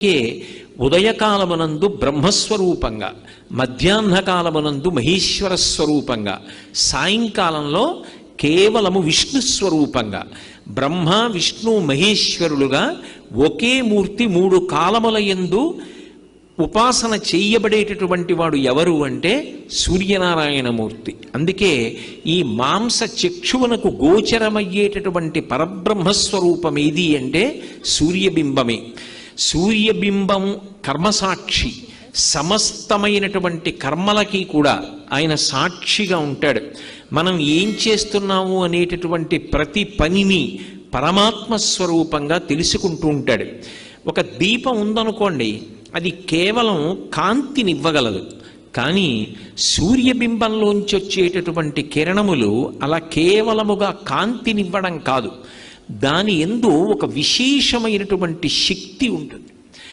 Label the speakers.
Speaker 1: కే ఉదయకాలమునందు బ్రహ్మస్వరూపంగా మధ్యాహ్నకాలమునందు మహేశ్వర స్వరూపంగా సాయంకాలంలో కేవలము విష్ణు స్వరూపంగా బ్రహ్మ విష్ణు మహేశ్వరులుగా ఒకే మూర్తి మూడు కాలముల యందు ఉపాసన చెయ్యబడేటటువంటి వాడు ఎవరు అంటే సూర్యనారాయణమూర్తి అందుకే ఈ మాంస చక్షువునకు గోచరమయ్యేటటువంటి పరబ్రహ్మస్వరూపం ఏది అంటే సూర్యబింబమే. సూర్యబింబం కర్మసాక్షి. సమస్తమైనటువంటి కర్మలకి కూడా ఆయన సాక్షిగా ఉంటాడు. మనం ఏం చేస్తున్నాము అనేటటువంటి ప్రతి పనిని పరమాత్మ స్వరూపంగా తెలుసుకుంటూ ఉంటాడు. ఒక దీపం ఉందనుకోండి అది కేవలం కాంతినివ్వగలదు. కానీ సూర్యబింబంలోంచి వచ్చేటటువంటి కిరణములు అలా కేవలముగా కాంతినివ్వడం కాదు. దాని ఎందు ఒక విశేషమైనటువంటి శక్తి ఉంటుంది.